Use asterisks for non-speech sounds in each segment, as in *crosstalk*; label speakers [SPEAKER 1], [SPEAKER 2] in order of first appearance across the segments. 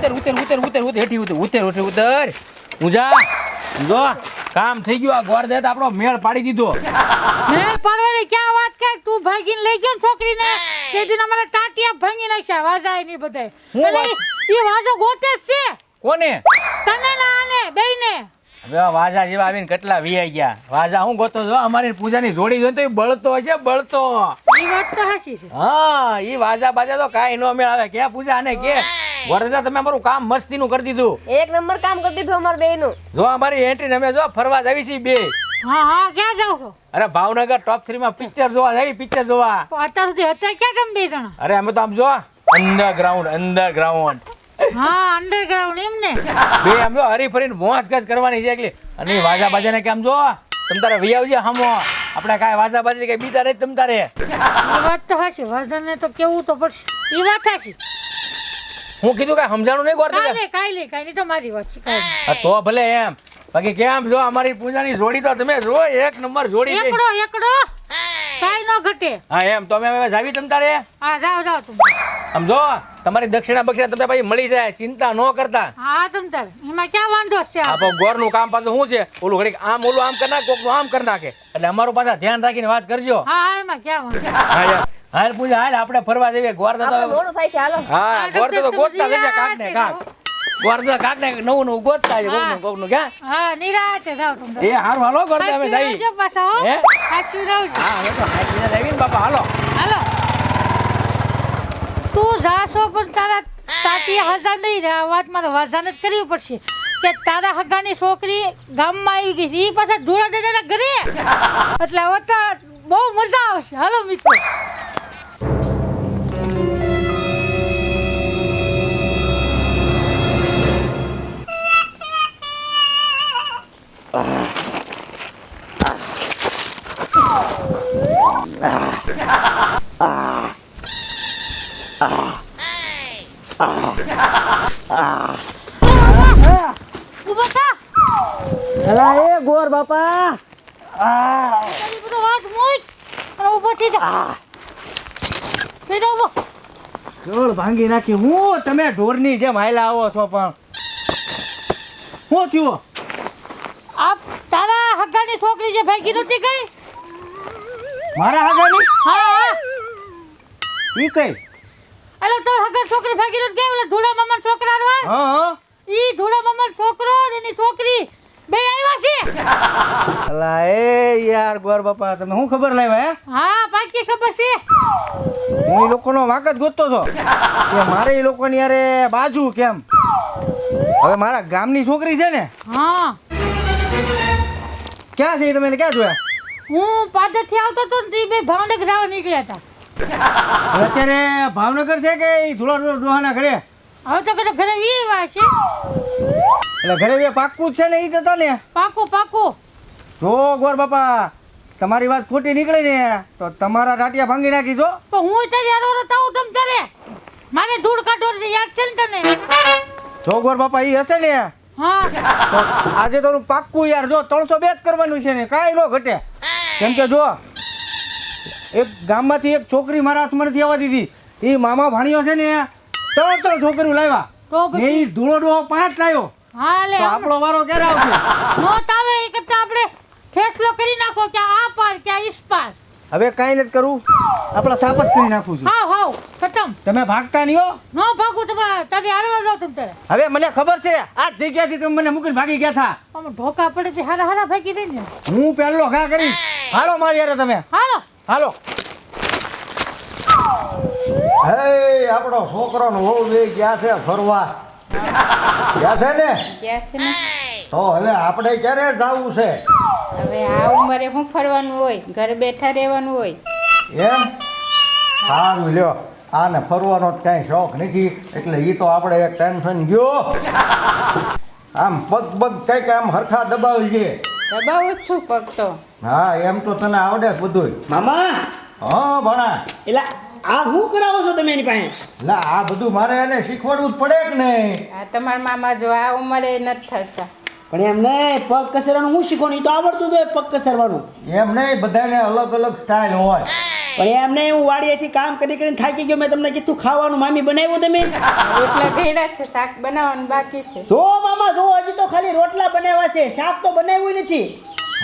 [SPEAKER 1] ઉતર ઉતર ઉતર ઉતર ઉતર હેઠી ઉતર ઉતર ઉતર ઉતર. ઊંઝા જો. કામ થઈ ગયું આ ગોર દેત આપણો મેળ પાડી દીધો.
[SPEAKER 2] મેળ પાડવાની ક્યાં વાત કર? તું ભાગીને લઈ ગયો છોકરીને? તે દિન અમારે ટાટિયા ભાંગી નાખ્યા વાજાયની બધાય
[SPEAKER 1] હું
[SPEAKER 2] અને વાજો ગોતે છે.
[SPEAKER 1] કોને?
[SPEAKER 2] તને ના આને બેયને.
[SPEAKER 1] હવે વાજા જેવા આવીને કેટલા વીઆઈ ગયા. વાજા હું ગોતો છો અમારી પૂજાની જોડી જોઈને તો એ બળતો હશે બળતો.
[SPEAKER 2] એ વાત તો હાસી છે.
[SPEAKER 1] હા એ વાજા બાજા તો કાંઈ નો મેળ આવે. કે પૂજા ને કે? વરદા તમે અમારું કામ મસ્તીનું કરી દીધું.
[SPEAKER 3] એક નંબર કામ કરી દીધું અમારે બેયનું.
[SPEAKER 1] જો અમારી એન્ટ્રી અમે જો ફરવા જાવી છીએ બે.
[SPEAKER 2] હા હા ક્યાં જાવ છો?
[SPEAKER 1] અરે ભાવનગર ટોપ થ્રી માં પિક્ચર જોવા જઈ પિક્ચર જોવા.
[SPEAKER 2] અત્યાર સુધી હતા ક્યાં તમે બે જણા?
[SPEAKER 1] અરે અમે તો આમ જો અંડરગ્રાઉન્ડ અંડરગ્રાઉન્ડ
[SPEAKER 2] હા અંડરગ્રાઉન્ડ એમ ને.
[SPEAKER 1] બે આમ જો હરી ફરીને મોજ ગજ કરવાની છે એટલે અને વાજા બાજા ને કેમ જો તમ તારે વી આવજે હમો. આપણે કાંઈ વાજા બાજી કઈ બીતા નહીં તમ તારે.
[SPEAKER 2] ઈ વાત તો હશે વાજા ને તો કેવું તો પડશે. ઈ વાત હાચી.
[SPEAKER 1] હું કીધું કે સમજાણું નહીં કરતી
[SPEAKER 2] કાલે કાલે કાલે તો મારી વાત છે
[SPEAKER 1] તો ભલે એમ. બાકી કેમ જો અમારી પૂજાની જોડી તો તમે જો એક નંબર જોડી
[SPEAKER 2] એકડો એકડો. કાઈ નો ઘટે.
[SPEAKER 1] હા એમ. તો અમે જાવી તમ તારે?
[SPEAKER 2] હા જાવ જાવ તમે.
[SPEAKER 1] આમ જો તમારી દક્ષિણા બક્ષિણા તમને પછી મળી જાય ચિંતા ન કરતા.
[SPEAKER 2] હા તમ તારે. એમાં ક્યાં વાંધો છે
[SPEAKER 1] આપો ગોરનું કામ પાછું શું છે? ઓલું ઘડીક આમ ઓલું આમ કરી નાખે કોકનું આમ કરી નાખે. એટલે અમારું પાછા ધ્યાન રાખીને વાત કરજો.
[SPEAKER 2] હા હા એમાં ક્યાં વાંધો?
[SPEAKER 1] હા યાર. હાલ પૂજા હાલ આપણે ફરવા જઈએ. ગોર તો
[SPEAKER 3] મોડું થાય છે હાલો.
[SPEAKER 1] હા
[SPEAKER 2] હા,
[SPEAKER 1] તો ગોતતા જશે કાક ને કાક ગોર કાક. ને નવું નવું ગોતતા છે કોકનું કોકનું ક્યાં?
[SPEAKER 2] હા નિરાતે જાવ તમે.
[SPEAKER 1] એ હારું હાલો ગોર અમે જઈએ
[SPEAKER 2] રહેજો પાછા હો.
[SPEAKER 1] હે?
[SPEAKER 2] હાચું રહેજો.
[SPEAKER 1] હા હવે તો હાચવીને જઈએ બાપા હાલો.
[SPEAKER 2] હાલો. તું જાશો પણ તારા તાતી હજા નહીં રહે. આ વાત મારે વાજાને જ કરવી પડશે. કે તારા હગાની છોકરી ગામમાં આવી ગઈ છે. એ પાછા ધોળા દાદાના ઘરે. *laughs* એટલે હવે તો બહુ મજા આવશે. હાલો મિત્રો.
[SPEAKER 4] અલા એ ગોર બાપા.
[SPEAKER 2] આ બધો વાત મૂક અને ઊભો થઈ જા બેટા ઊભો
[SPEAKER 4] ઢોર ભાંગી નાખી. હું તમે ઢોરની જેમ હાયલા આવો છો પણ. શું થયું?
[SPEAKER 2] આ તારા હગાની છોકરી જે ભાગી નહોતી ગઈ?
[SPEAKER 4] મારા હગાની?
[SPEAKER 2] હા હા.
[SPEAKER 4] ઈ કઈ?
[SPEAKER 2] એટલે તો હગર છોકરી ભાગી નહોતી ગઈ? ઓલા ધૂળા મામા છોકરા રવા
[SPEAKER 4] હા હા.
[SPEAKER 2] ઈ ધૂળા મામા છોકરો અને એની છોકરી. બે આવ્યા છે.
[SPEAKER 4] અલા એ યાર ગોર બાપા તમે શું ખબર લાવ્યા હે?
[SPEAKER 2] હા પાકી ખબર છે.
[SPEAKER 4] હું એ લોકોનો વાંક જ ગોતતો હતો. કે મારે એ લોકોની યારે બાજુ કેમ? હવે મારા ગામની છોકરી છે ને?
[SPEAKER 2] હા.
[SPEAKER 4] ક્યાં છે એ તમે એને ક્યાં જોયા?
[SPEAKER 2] હું પાદરથી આવતો હતો ને તે બે ભાવનગર જવા નીકળ્યા હતા.
[SPEAKER 4] હવે અત્યારે ભાવનગર છે કે એ ધુલા ડોહાના ઘરે?
[SPEAKER 2] હવે તો કદાચ ઘરે વીવા છે.
[SPEAKER 4] એટલે ઘરે બે પાક્કું જ છે ને એ તો ને
[SPEAKER 2] પાકું પાકું
[SPEAKER 4] જો ગોર બાપા તમારી વાત ખોટી નીકળે ને તો તમારા રાટિયા ભાંગી નાખી જો
[SPEAKER 2] પણ હું તારી હારો તાવ તમ તારે? મારે ધૂળ કાઢવાની છે યાદ છે ને તને?
[SPEAKER 4] જો ગોર બાપા એ હશે ને.
[SPEAKER 2] હા.
[SPEAKER 4] તો આજે તો પાક્કું યાર જો ત્રણસો બે જ કરવાનું છે ને કાંઈ ન ઘટે. કેમ કે જો એક ગામમાંથી એક છોકરી મારા હાથમાંથી આવવા દીધી. એ મામા ભાણીઓ છે ને ત્રણ ત્રણ છોકરીઓ લાવ્યા.
[SPEAKER 2] તો પછી?
[SPEAKER 4] ધૂળો ડોહો પાંચ લાવ્યો.
[SPEAKER 2] હા લે
[SPEAKER 4] તો આપણો વારો ક્યારે આવશે? *laughs*
[SPEAKER 2] નોટ આવે એ કરતા આપણે ફેસલો કરી નાખો કે આ પાર કે આ ઈસ પાર.
[SPEAKER 4] હવે કાંઈ નથી કરું આપણે સાપત કરી નાખું છું.
[SPEAKER 2] હાવ હાવ ખતમ.
[SPEAKER 4] તમે ભાગતા નહીં હો.
[SPEAKER 2] નો ભાગું તમે તારી હારવા જાવ તમ તારે.
[SPEAKER 4] હવે મને ખબર છે આ જગ્યાથી તમે મને મૂકીને ભાગી ગયા થા.
[SPEAKER 2] અમે ઢોકા પડે છે હારા હારા ભાગી રહી ને.
[SPEAKER 4] હું પહેલો ઘા કરી. હાલો મારી યારે તમે.
[SPEAKER 2] હાલો.
[SPEAKER 4] હાલો.
[SPEAKER 5] હે આપણો છોકરો નો હોવ બે ગયા છે ફરવા. ગયા છે ને?
[SPEAKER 6] ગયા છે ને?
[SPEAKER 5] તો હવે આપણે ક્યારે જવું છે?
[SPEAKER 6] હવે આ ઉંમરે શું ફરવાનું હોય ઘરે બેઠા રહેવાનું હોય.
[SPEAKER 5] એમ? સારું લ્યો. આને ફરવાનો જ કાંઈ શોખ નથી એટલે એ તો આપણે એક ટેન્શન ગયો. આમ પગ પગ કંઈક આમ હરખા દબાવી છે
[SPEAKER 6] દબાવું જ છું પગ તો.
[SPEAKER 5] હા એમ તો તને આવડે બધું
[SPEAKER 7] મામા!
[SPEAKER 5] હા ભણા.
[SPEAKER 7] એટલે આ હું કરાવો છો તમે એની પાસે?
[SPEAKER 5] એટલે આ બધું મારે એને શીખવાડવું જ પડે કે નહીં?
[SPEAKER 6] આ તમારા મામા જો આ ઉંમરે નથી થતા.
[SPEAKER 7] પણ એમ નહીં પગ કસરવાનું હું શીખવાનું? એ તો આવડતું હતું હોય પગ કસરવાનું.
[SPEAKER 5] એમ નહીં બધાને અલગ અલગ સ્ટાઇલ હોય.
[SPEAKER 7] પણ એમ નહીં હું વાડીએથી કામ કરી કરીને થાકી ગયો મેં તમને કીધું ખાવાનું મામી બનાવ્યું તમે.
[SPEAKER 6] રોટલા ઘેડા છે શાક બનાવવાનું બાકી છે.
[SPEAKER 7] જો મામા જો હજી તો ખાલી રોટલા બનાવ્યા છે શાક તો બનાવ્યું નથી.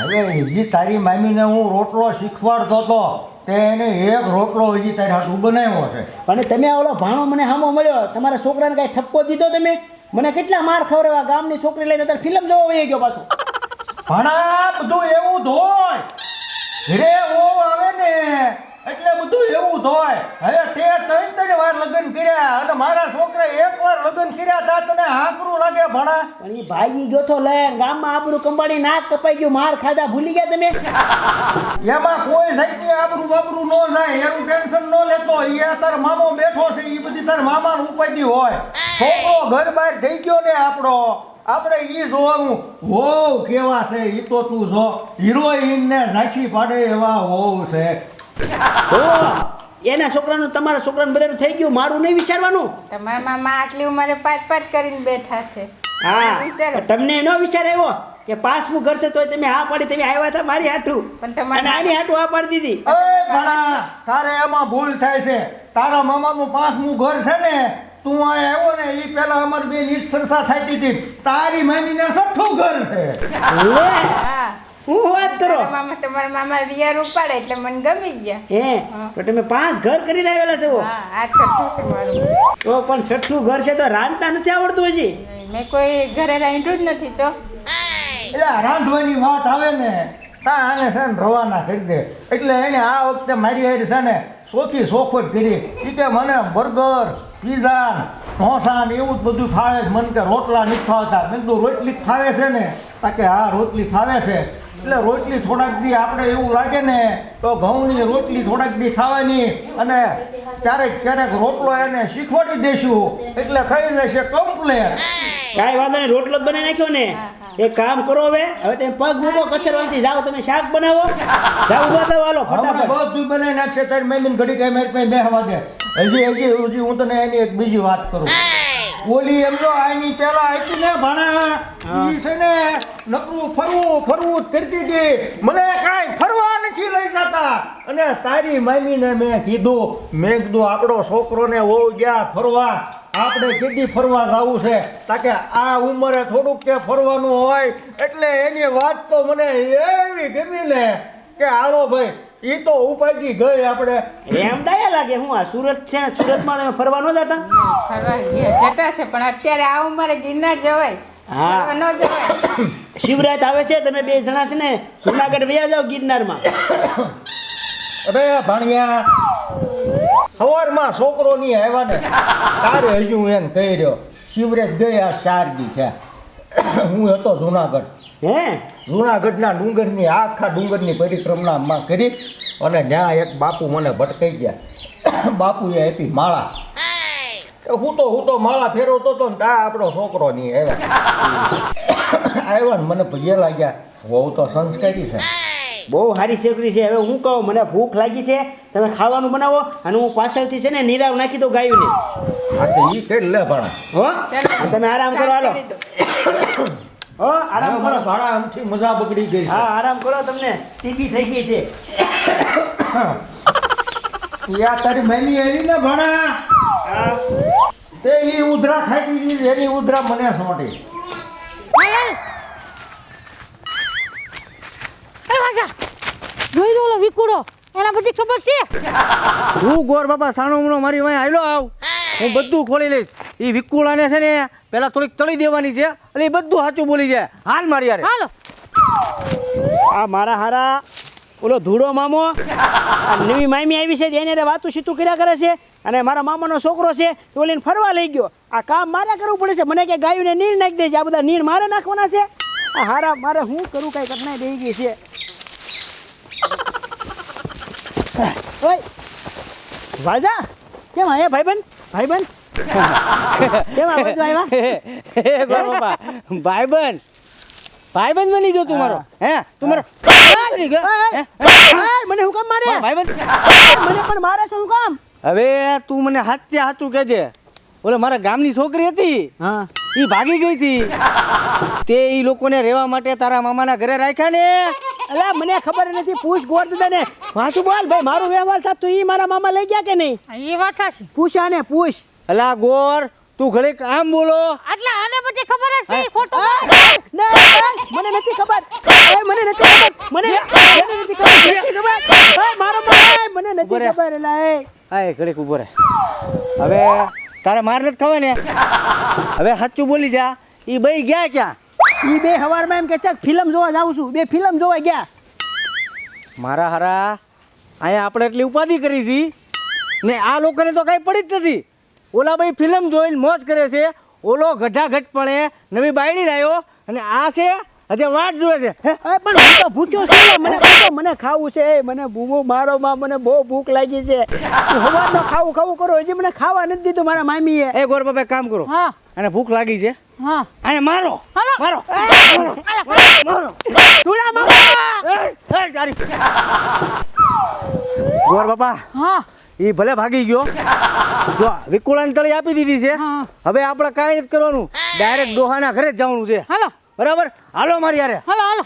[SPEAKER 5] હવે હજી તારી મામીને હું રોટલો શીખવાડતો હતો તે એને એક રોટલો હજી તારે હાટું બનાવ્યો છે.
[SPEAKER 7] અને તમે ઓલો ભાણો મને હામો મળ્યો. તમારા છોકરાને કાંઈ ઠપકો દીધો તમે? મને કેટલા માર ખવડાવ્યા? ગામની છોકરી લઈને તારે ફિલ્મ જોવા વહી ગયો પાછો.
[SPEAKER 5] ભણા બધું એવું ધોય રે ઓ આવે ને એટલે બધું એવું ધોય હવે તે ત્રણ ત્રણ વાર લગ્ન કર્યા અને મારા છોકરા એક વાર લગ્ન કર્યા તા તને હાંકરું ભણા.
[SPEAKER 7] પણ એ ભાઈ ગયો તો લે ગામમાં આબરૂ કંબાડી નાક કપાઈ ગયું માર ખાધા ભૂલી ગયા તમે?
[SPEAKER 5] એમાં કોઈ જાતની આબરૂ બાબરૂ નો જાય એનું ટેન્શન નો લેતો. એ તાર મામો બેઠો છે એ બધી તાર મામાનો ઉપાધિ હોય. છોકરો ઘર બહાર થઈ ગયો ને આપણો આપણે ઈ જોવાનું હોવ કેવા છે ઈ તો તું જો હિરોઈન ને ઝાંખી પાડે એવા હોવ છે.
[SPEAKER 7] એના છોકરાનું તમારા છોકરાનું બધાનું થઈ ગયું મારું નહીં વિચારવાનું?
[SPEAKER 6] તમારા મામા આટલી ઉંમરે પાંચ પાંચ કરીને બેઠા છે.
[SPEAKER 7] હા
[SPEAKER 6] વિચારો.
[SPEAKER 7] તમને એનો વિચાર આવ્યો કે પાસમું ઘર છે તોય તમે હા પાડી તમે આવ્યા હતા મારી હાટું.
[SPEAKER 6] પણ તમારે
[SPEAKER 7] આની હાટું હા પાડી દીધી.
[SPEAKER 5] એ ભણા તારે એમાં ભૂલ થાય છે. તારા મામાનું પાંચમું ઘર છે ને તું આ આવ્યો ને એ પેલા અમારી બેન ઈટ સરસા થઈ હતી. તારી મામીને સઠ્ઠું ઘર છે.
[SPEAKER 6] હા.
[SPEAKER 7] હું વાત કરો?
[SPEAKER 6] મામા તમારા મામા રિયા ઉપાડે એટલે મને ગમી ગયા.
[SPEAKER 7] હે? તો તમે પાંચ ઘર કરી લાવેલા છો?
[SPEAKER 6] હા આ છઠ્ઠું છે મારું?
[SPEAKER 7] તો પણ છઠ્ઠું ઘર છે તો રાંધતા નથી આવડતું હજી?
[SPEAKER 6] મેં કોઈ ઘરે રાંધ્યું જ નથી તો.
[SPEAKER 5] એટલે રાંધવાની વાત આવે ને તા આને છે ને રવાના કરી દે. એટલે એને આ વખતે મારી હારી છે ને સોખી સોખવટ કરી. એ કે મને બર્ગર પીઝા ઢોસા ને એવું જ બધું ફાવે છે. મને કે રોટલા નથી ખાવતા મેં કીધું રોટલી જ ફાવે છે ને? તા કે હા રોટલી ફાવે છે. એટલે રોટલી થોડાક દી આપણે એવું લાગે ને તો ઘઉંની રોટલી થોડાક દી ખાવાની અને ક્યારેક ક્યારેક રોટલો એને શીખવાડી દેશું. એટલે થઈ જશે કમ્પ્લેન
[SPEAKER 7] કાંઈ વાંધો નહીં રોટલો જ બનાવી નાખ્યો ને. એક કામ કરો હવે હવે તમે પગ મૂકો કચરવાથી જાઓ તમે શાક બનાવો. જાઓ ઊભા થાઓ હાલો ફટાફટ.
[SPEAKER 5] બધું બનાવી નાખશે તારી મમ્મીને ઘડી કઈ મેં બે વાગે. દે હજી હજી હજી હું તને એની એક બીજી વાત કરું. ઓલી એમ જો, આની પેલા હતી ને ભણા, ઈ છે ને નકરું ફરવું ફરવું જ કરતી હતી. મને કાંઈ ફરવા નથી લઈ જતા. અને તારી મામીને મેં કીધું મેં કીધું, આપણો છોકરોને હોવ ગયા ફરવા, આપણે કેટલી ફરવા જવું છે. તાકે આ ઉંમરે થોડુંક કે ફરવાનું હોય, એટલે એની વાત તો મને એવી ગમી ને કે, હાલો ભાઈ ઈ તો ઉપાડી ગઈ આપણે.
[SPEAKER 7] એમ ડાયા લાગે હું આ સુરત છે સુરતમાં તમે ફરવા ન જતા?
[SPEAKER 6] ફરવા ગયા જટા છે પણ અત્યારે આ ઉંમરે ગિરનાર જવાય.
[SPEAKER 7] હા.
[SPEAKER 6] ન જવાય.
[SPEAKER 7] શિવરાત આવે છે તમે બે જણા છે ને જુનાગઢ વયા ગિરનાર ગિરનારમાં.
[SPEAKER 5] અરે ભાણિયા સવારમાં છોકરો ની આવ્યા ને તારે હજુ એમ કહી રહ્યો શિવરાત ગયા શારજી છે. હું હતો જુનાગઢ.
[SPEAKER 7] હે?
[SPEAKER 5] જુનાગઢના ડુંગરની આખા ડુંગરની પરિક્રમણામાં કરી અને ત્યાં એક બાપુ મને ભટકાઈ ગયા. બાપુએ આપી માળા. હું તો હું તો માળા ફેરવતો હતો ને તા આપણો છોકરો નહીં આવ્યા. આવ્યા ને મને પગે લાગ્યા. બહુ તો સંસ્કારી છે.
[SPEAKER 7] બહુ સારી છોકરી છે. હવે હું કહું મને ભૂખ લાગી છે. તમે ખાવાનું બનાવો અને હું પાછળથી છે ને નીરાવ નાખી દઉં ગાયુંને.
[SPEAKER 5] આ તો ઈ કરી લે ભાણા.
[SPEAKER 7] હો? તમે આરામ કરો હાલો. હો આરામ કરો.
[SPEAKER 5] ભાડા ભાણા આમથી મજા બગડી ગઈ
[SPEAKER 7] હા આરામ કરો તમને ટીવી થઈ ગઈ છે.
[SPEAKER 5] યા તારી મેની એવી ને ભણા? તે ઈ ઉધરા ખાઈ દીધી એની ઉધરા મને સોટી.
[SPEAKER 2] એ જોઈ લો ઓલો વિકુડો એના બધી ખબર છે?
[SPEAKER 4] હું ગોર બાપા સાણો મારી વાંહે આવ્યો આવ. હું બધું ખોલી લઈશ. એ વિકુળાને છે ને પેલા થોડીક તળી દેવાની છે એટલે એ બધું સાચું બોલી જાય. હાલ મારી યાર
[SPEAKER 2] હાલો.
[SPEAKER 7] આ મારા હારા ઓલો ધૂળો મામો નવી મામી આવી છે એને વાતું સીતું કર્યા કરે છે અને મારા મામાનો છોકરો છે તો ઓલીને ફરવા લઈ ગયો. આ કામ મારે કરવું પડે છે મને કે ગાયુંને નીણ નાખી દે છે આ બધા નીણ મારે નાખવાના છે. આ હારા મારે હું કરું કઈ ઘટના દઈ ગઈ છે. ઓય વાજા કેમ આયા ભાઈબંધ? ભાઈબંધ? આ બાજુ આવ્યા
[SPEAKER 4] હે ભાઈબંધ. ભાઈબંધ બની ગયો તું મારો. હે. મારો
[SPEAKER 7] મને હું કામ મારે?
[SPEAKER 4] ભાઈબંધ?
[SPEAKER 7] મને પણ મારે છે હું કામ?
[SPEAKER 4] હવે તું મને સાચે સાચું કહેજે. ઓલે મારા ગામની છોકરી હતી.
[SPEAKER 7] હા.
[SPEAKER 4] એ ભાગી ગઈ હતી. તે એ લોકોને રહેવા માટે તારા મામાના ઘરે રાખ્યા ને.
[SPEAKER 7] અલા મને ખબર નથી. પૂછ ગોર ને વાંચું બોલ. ભાઈ મારું વ્યવહાર થતું ઈ મારા મામા લઈ ગયા કે નહીં?
[SPEAKER 2] એ વાત
[SPEAKER 7] પૂછ આને પૂછ.
[SPEAKER 4] અલા ગોર તું ઘડીક આમ બોલો.
[SPEAKER 2] એટલે આને પછી ખબર જ છે ખોટું
[SPEAKER 7] ના, મને નથી ખબર. એ, મને નથી ખબર. મને મને નથી ખબર. નથી ખબર. એ, મારો ભાઈ મને નથી ખબર એલા એ.
[SPEAKER 4] હા ઘડીક ઊભો રહે હવે તારે માર નથી ખબર ને હવે સાચું બોલી જા. એ બઈ ગયા ક્યાં?
[SPEAKER 7] ઈ બે હવારમાં એમ કે છે ફિલ્મ જોવા જાઉં છું. બે ફિલ્મ જોવા ગયા.
[SPEAKER 4] મારા હારા અહીંયા આપણે એટલી ઉપાધિ કરી છી ને આ લોકોને તો કાંઈ પડી જ નથી. ઓલા ભાઈ ફિલ્મ જોઈને મોજ કરે છે. ઓલો ગઢા ઘટપણે નવી બાયડી લાવ્યો અને આ છે હજે વાટ જોવે છે.
[SPEAKER 7] પણ હું તો ભૂખ્યો છું મને મને ખાવું છે. મને બૂમો મારો માં મને બહુ ભૂખ લાગી છે. હવારનો ખાવું ખાવું કરો હજી મને ખાવા નથી દીધું મારા મામીએ.
[SPEAKER 4] એ ગોર બાપા કામ કરો.
[SPEAKER 2] હા.
[SPEAKER 4] અને ભૂખ લાગી છે.
[SPEAKER 2] હા.
[SPEAKER 4] અને મારો મારો. મારો
[SPEAKER 7] તુડા મામા
[SPEAKER 4] તારી. ગોર બાપા.
[SPEAKER 2] હા.
[SPEAKER 4] એ ભલે ભાગી ગયો. જો વિકુળાની તળી આપી દીધી છે. હવે આપણે કાંઈ નથી કરવાનું. ડાયરેક્ટ ડોહાના ઘરે જ જવાનું છે.
[SPEAKER 2] હાલો.
[SPEAKER 4] બરાબર? હાલો મારી યારે
[SPEAKER 2] હાલો હાલો.